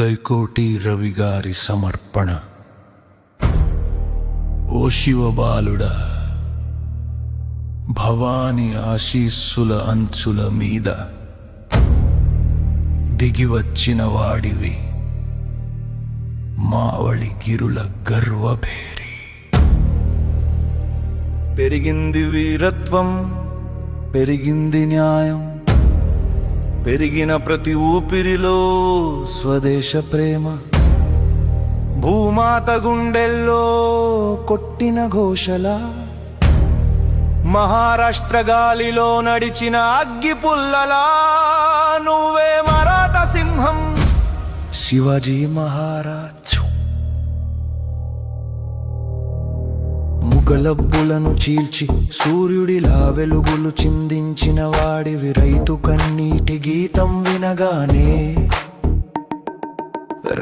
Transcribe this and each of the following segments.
గైకోటి రవి గారి సమర్పణ. ఓ శివబాలుడా భవాని ఆశీస్సుల అంచుల మీద దిగివచ్చిన వాడివి మావళి గిరుల గర్వభేరి. పెరిగింది వీరత్వం పెరిగింది న్యాయం పెరిగిన ప్రతి ఊపిరిలో స్వదేశ ప్రేమ. భూమాత గుండెల్లో కొట్టిన ఘోషల. మహారాష్ట్ర గాలిలో నడిచిన అగ్గి పుల్లలా. నువ్వే మరాఠ సింహం. శివాజీ మహారాజ్. ముగలబ్బులను చీల్చి సూర్యుడిలా వెలుగులు చిందించిన వాడివి రైతు కన్నీటి గీతం వినగానే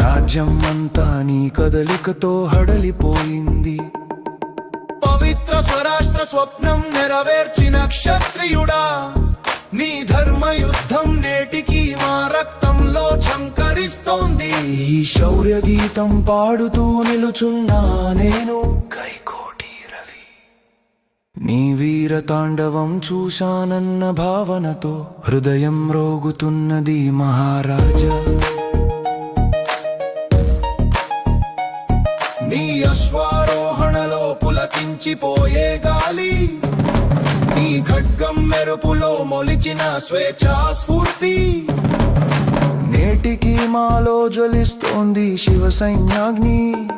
రాజ్యం అంతా నీ కదలికతో హడలిపోయింది. పవిత్ర స్వరాష్ట్ర స్వప్నం నెరవేర్చిన క్షత్రియుడా నీ ధర్మ యుద్ధం నేటికి మా రక్తంలో చంకరిస్తోంది. ఈ శౌర్య గీతం పాడుతూ నిలుచున్నా నేను. నీ వీర తాండవం చూశానన్న భావనతో హృదయం రోగుతున్నది మహారాజా. నీ అశ్వారోహణలో పులకించిపోయే గాలి నీ ఖడ్గం మెరుపులో మొలిచిన స్వేచ్ఛా స్ఫూర్తి నేటికి మాలో జ్వలిస్తోంది శివ సైన్యాగ్ని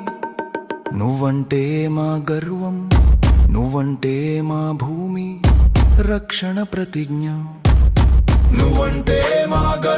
నువ్వంటే మా గర్వం. నువ్వంటే మా భూమి రక్షణ ప్రతిజ్ఞ. నువ్వంటే మా గర్వం